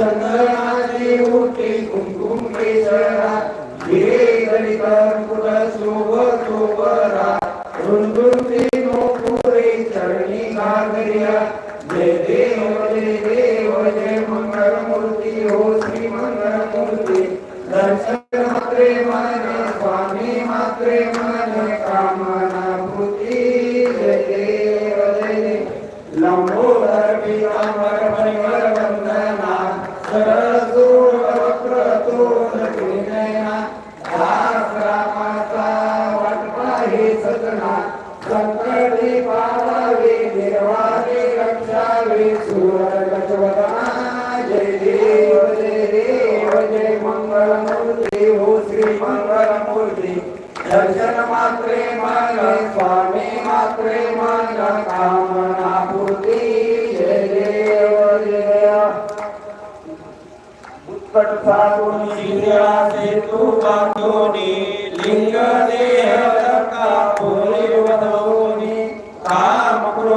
장난 दर्शन मात्रे मन स्वामी मात्रे मन कामना पूर्ति जय देव जय उत्कट साधुनि सिद्धा सेतु कातुनि लिंग देव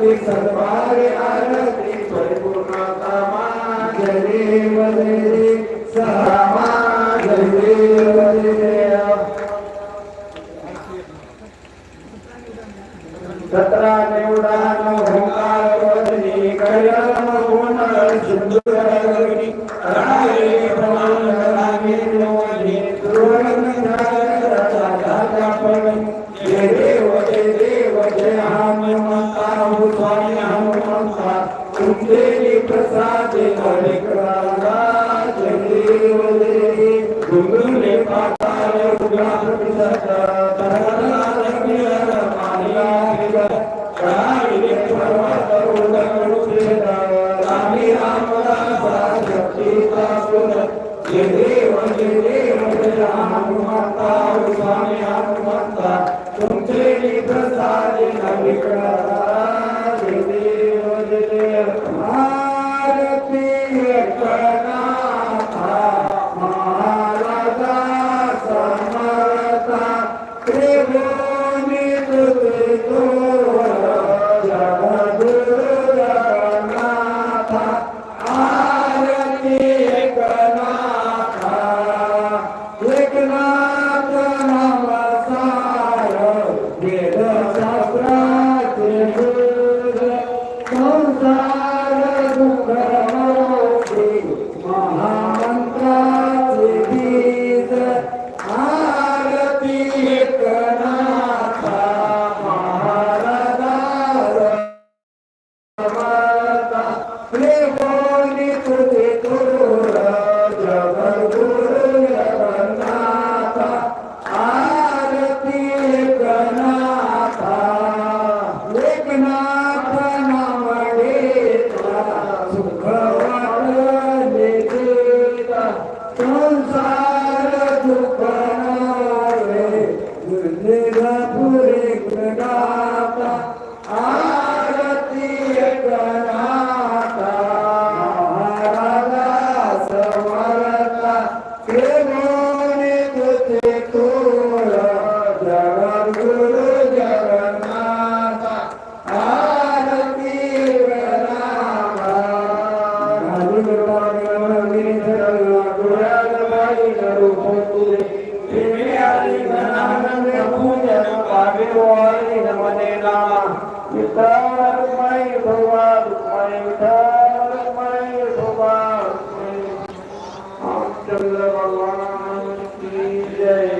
भक्ति सद्भाग्य आरती परिपूर्णता मां जय वदे सदा मां जय वदे तत्र निवडानो हुंकार वदनी कल्याण ఇక్కడ না ele é